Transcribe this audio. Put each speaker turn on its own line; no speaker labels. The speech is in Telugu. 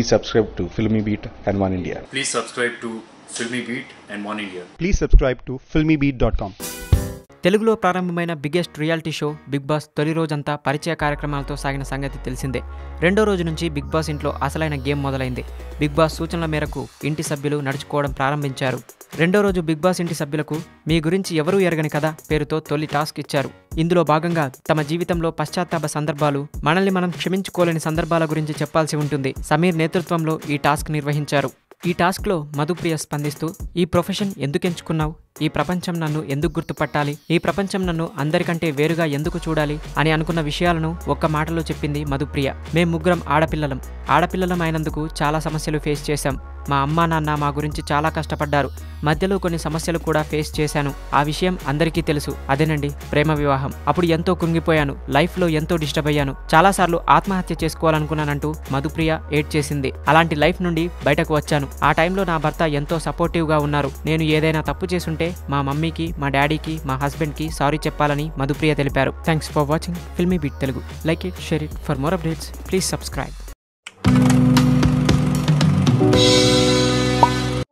Please subscribe to Filmy Beat and One India.
Please subscribe to Filmy Beat and One India.
Please subscribe to filmybeat.com.
తెలుగులో ప్రారంభమైన biggest reality show Bigg Boss తొలి రోజంతా పరిచయ కార్యక్రమాలతో సాగిన సంగతి తెలిసిందే రెండో రోజు నుంచి బిగ్ బాస్ ఇంట్లో అసలైన గేమ్ మొదలైంది బిగ్ బాస్ సూచనల మేరకు ఇంటి సభ్యులు నడుచుకోవడం ప్రారంభించారు రెండో రోజు బిగ్ బాస్ ఇంటి సభ్యులకు మీ గురించి ఎవరూ ఎరగని కదా పేరుతో తొలి టాస్క్ ఇచ్చారు. ఇందులో భాగంగా తమ జీవితంలో పశ్చాత్తాప సందర్భాలు మనల్ని మనం క్షమించుకోలేని సందర్భాల గురించి చెప్పాల్సి ఉంటుంది సమీర్ నేతృత్వంలో ఈ టాస్క్ నిర్వహించారు. ఈ టాస్క్లో మధుప్రియ స్పందిస్తూ ఈ ప్రొఫెషన్ ఎందుకు ఎంచుకున్నావు? ఈ ప్రపంచం నన్ను ఎందుకు గుర్తుపట్టాలి? ఈ ప్రపంచం నన్ను అందరికంటే వేరుగా ఎందుకు చూడాలి? అని అనుకున్న విషయాలను ఒక్క మాటలో చెప్పింది మధుప్రియ. మేం ముగ్గురం ఆడపిల్లలం. ఆడపిల్లలం అయినందుకు చాలా సమస్యలు ఫేస్ చేశాం. మా అమ్మా నాన్న మా గురించి చాలా కష్టపడ్డారు. మధ్యలో కొన్ని సమస్యలు కూడా ఫేస్ చేశాను. ఆ విషయం అందరికీ తెలుసు. అదేనండి ప్రేమ వివాహం. అప్పుడు ఎంతో కృంగిపోయాను. లైఫ్లో ఎంతో డిస్టర్బ్ అయ్యాను. చాలాసార్లు ఆత్మహత్య చేసుకోవాలనుకున్నానంటూ మధుప్రియ ఏడ్ చేసింది. అలాంటి లైఫ్ నుండి బయటకు వచ్చాను. ఆ టైంలో నా భర్త ఎంతో సపోర్టివ్గా ఉన్నారు. నేను ఏదైనా తప్పు చేసుంటే మా మమ్మీకి మా డాడీకి మా హస్బెండ్కి సారీ చెప్పాలని మధుప్రియ తెలిపారు. Thanks for watching Filmy Beat Telugu like it share it for more updates please subscribe